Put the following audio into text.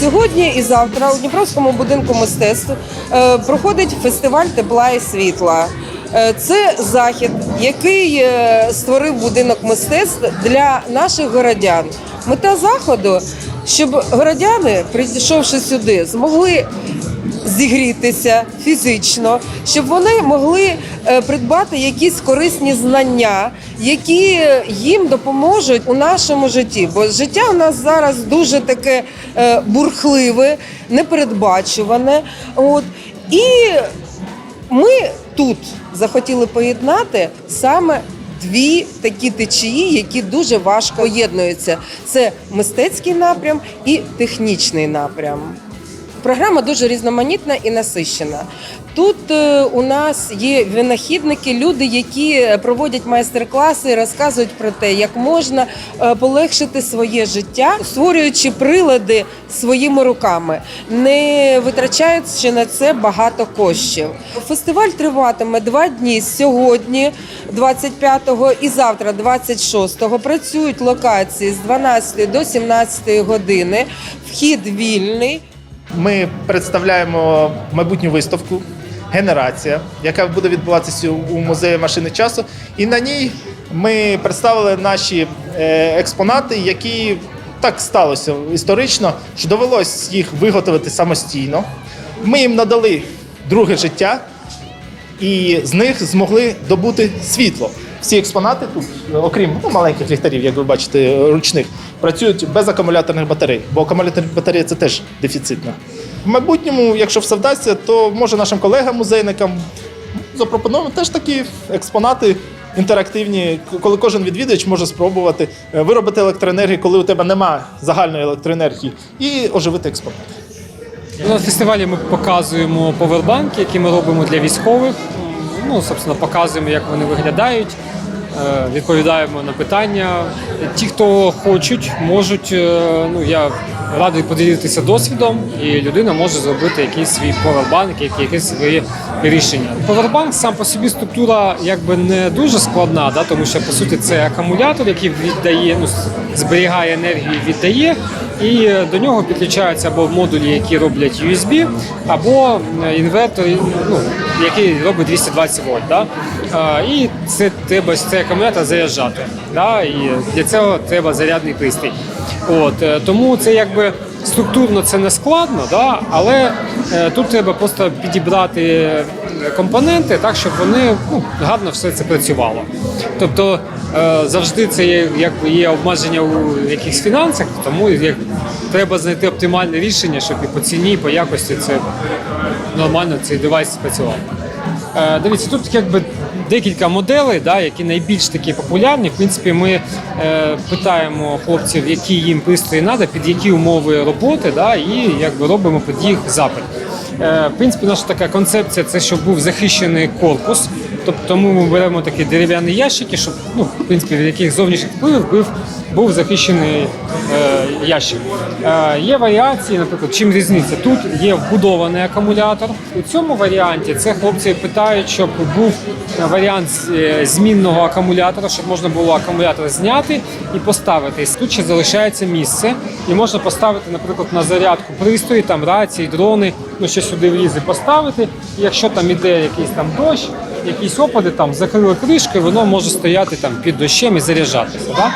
Сьогодні і завтра у Дніпровському будинку мистецтв е, проходить фестиваль тепла і світла. Е, Це захід, який е, створив будинок мистецтв для наших городян. Мета заходу, щоб городяни, прийшовши сюди, змогли зігрітися фізично, щоб вони могли е, придбати якісь корисні знання, які їм допоможуть у нашому житті. Бо життя у нас зараз дуже таке е, бурхливе, непередбачуване. От і ми тут захотіли поєднати саме. Дві такі течії, які дуже важко поєднуються. Це мистецький напрям і технічний напрям. Програма дуже різноманітна і насищена. Тут е, у нас є винахідники, люди, які проводять майстер-класи, розказують про те, як можна е, полегшити своє життя, створюючи прилади своїми руками, не витрачаючи на це багато коштів. Фестиваль триватиме два дні сьогодні, 25-го і завтра, 26-го. Працюють локації з 12 до 17 години. Вхід вільний. Ми представляємо майбутню виставку Генерація, яка буде відбуватися у музеї машини часу. І на ній ми представили наші е, експонати, які так сталося історично, що довелось їх виготовити самостійно. Ми їм надали друге життя, і з них змогли добути світло. Всі експонати тут, окрім ну, маленьких ліхтарів, як ви бачите, ручних, працюють без акумуляторних батарей, бо акумуляторні батареї це теж дефіцитно. В майбутньому, якщо все вдасться, то може нашим колегам-музейникам запропонуємо теж такі експонати інтерактивні, коли кожен відвідувач може спробувати е, виробити електроенергію, коли у тебе немає загальної електроенергії, і оживити експонат. На фестивалі ми показуємо повербанки, які ми робимо для військових. Ну, собственно, показуємо, як вони виглядають, відповідаємо на питання. Ті, хто хочуть, можуть. е, Ну, я радий поділитися досвідом, і людина може зробити якийсь свій повербанк, якісь своє рішення. Повербанк сам по собі структура якби не дуже складна, да, тому що по суті це акумулятор, який віддає, ну, зберігає енергію, віддає. І е, до нього підключаються або модулі, які роблять USB, або е, інвертор, ну, який робить 220 вольт. Да? І це треба цей акумулятор заряджати. Да? І для цього треба зарядний пристрій. От, е, тому це якби структурно це не складно, да? але е, тут треба просто підібрати е, компоненти так, щоб вони ну, гарно все це працювало. Тобто е, завжди це є, якби є обмеження у якихось фінансах, тому як, треба знайти оптимальне рішення, щоб і по ціні, і по якості це нормально цей девайс спрацював. Дивіться, тут якби декілька моделей, да, які найбільш такі популярні. В принципі, ми е, питаємо хлопців, які їм пристрої треба, під які умови роботи, да, і якби робимо під їх запит. Е, в принципі, наша така концепція це щоб був захищений корпус. Тобто ми беремо такі дерев'яні ящики, щоб ну, в принципі, від яких зовнішніх впливів був, був захищений е, ящик. Е, є варіації, наприклад, чим різниця? Тут є вбудований акумулятор. У цьому варіанті це хлопці питають, щоб був варіант е, змінного акумулятора, щоб можна було акумулятор зняти і поставити. Тут ще залишається місце, і можна поставити, наприклад, на зарядку пристрої, там рації, дрони, ну що сюди влізе, поставити. І якщо там іде якийсь там дощ, якісь опади, там закрили кришки, воно може стояти там під дощем і заряджатися. Да?